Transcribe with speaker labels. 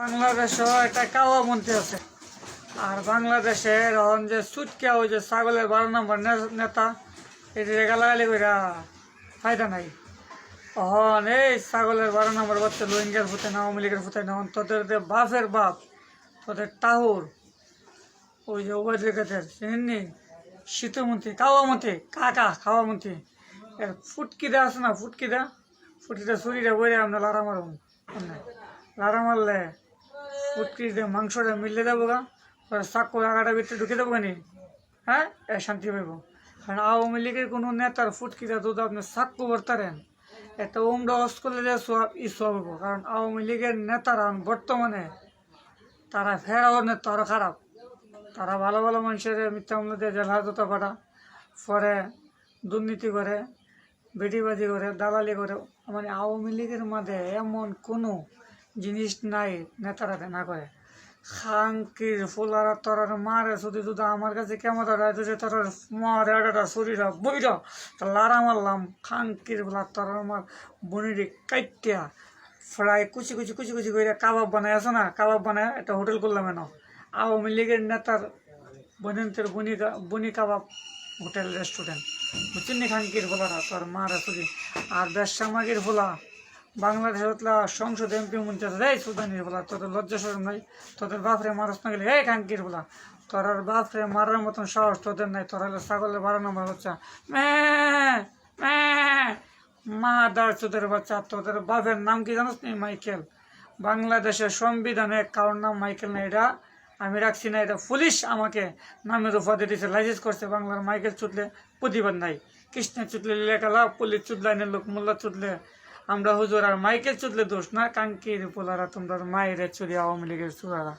Speaker 1: বাংলাদেশও একটা কাওয়া মন্ত্রী আছে। আর বাংলাদেশের এখন যে সুটকা ওই যে ছাগলের বারো নম্বর নেতা, এটি গালাগালি কইরা ফায়দা নাই। অহন এই ছাগলের বারো নম্বর বাচ্চা লোহিঙ্গার ফুটে না, আওয়ামী লীগের ফুটে না তোদের যে বাপের বাপ, তোদের টাহুর, ওই যে ওবায়দুল কাদের, চিনেননি? শীতমন্ত্রী কাওয়া মন্ত্রী কাকা খাওয়া মন্ত্রী এর ফুটকিদা আছে না, ফুটকিদা? ফুটকিটা শরীরে বইরে আমরা লারা মারুন লারা মারলে ফুটকি দিয়ে মাংসটা মিললে দেবো গা। চাকু আগাটা ভিতরে ঢুকে দেবো নি। হ্যাঁ? এ শান্তি পাইব। কারণ আওয়ামী লীগের কোনো নেতার ফুটকিটা দুধ আপনি চাকু বর্তারেন, একটা উমরা অস করলে যে সব ই সব হইব। কারণ আওয়ামী লীগের নেতারা বর্তমানে তারা ফেরাও নেতা আরও খারাপ। তারা ভালো ভালো মানুষের মিথ্যা মামলা দিয়ে জেল পাঠা পরে দুর্নীতি করে, বেটিবাজি করে, দালালি করে। মানে আওয়ামী লীগের মাঝে এমন কোনো জিনিস নাই, নেতারা না করে। খাঙ্কির ফুলারা তোরার মারে, শুধু শুধু আমার কাছে কেমন রাইতেছে তোরার মারে একটা শরীরা, বইরা, তা লারা মারলাম। খাঙ্কির ফুলা তোরার মার বনিরে কাইটিয়া ফ্রাই কুচি কুচি কুচি কুচি করে কাবাব বানায়, আছে না? কাবাব বানায়, একটা হোটেল করলাম এন। আওয়ামী লীগের নেতার বনেন্তের বনি বনি কাবাব হোটেল, রেস্টুরেন্ট। বুঝছেন খাঙ্কির ফোলারা তোর মারা, শুধু। আর বেশ বেশামাগির ফোলা বাংলাদেশের হতলা সংসদ এমপি মন্ত্রী আছে, এই সুদানির বলা, তোদের লজ্জা সরম নাই, তোদের বাপরে মারস না গেলে, এই খাঙ্কির বলা, তোর বাপরে মারার মতন সাহস তোদের নাই, তোর হলে ছাগলের বারো নম্বর বাচ্চা। মে দার তোদের বাচ্চা, তোদের বাপের নাম কি জানোস নি, মাইকেল? বাংলাদেশের সংবিধানে কারোর নাম মাইকেল না এটা আমি রাখছি না, এটা পুলিশ আমাকে নামের উপাধি দিয়েছে, লাইসেন্স করছে, বাংলার মাইকেল চুটলে প্রতিবাদ নাই। কৃষ্ণের চুটলে লেখালা পুলিশ চুদলাইনের লোক মোল্লা চুদলে আমরা হুজুর আর মাইকেল চুদলে দোষ না, কাঙ্কির পোলারা তোমরা মায়ের চুরি আওয়ামী লীগের চুরারা।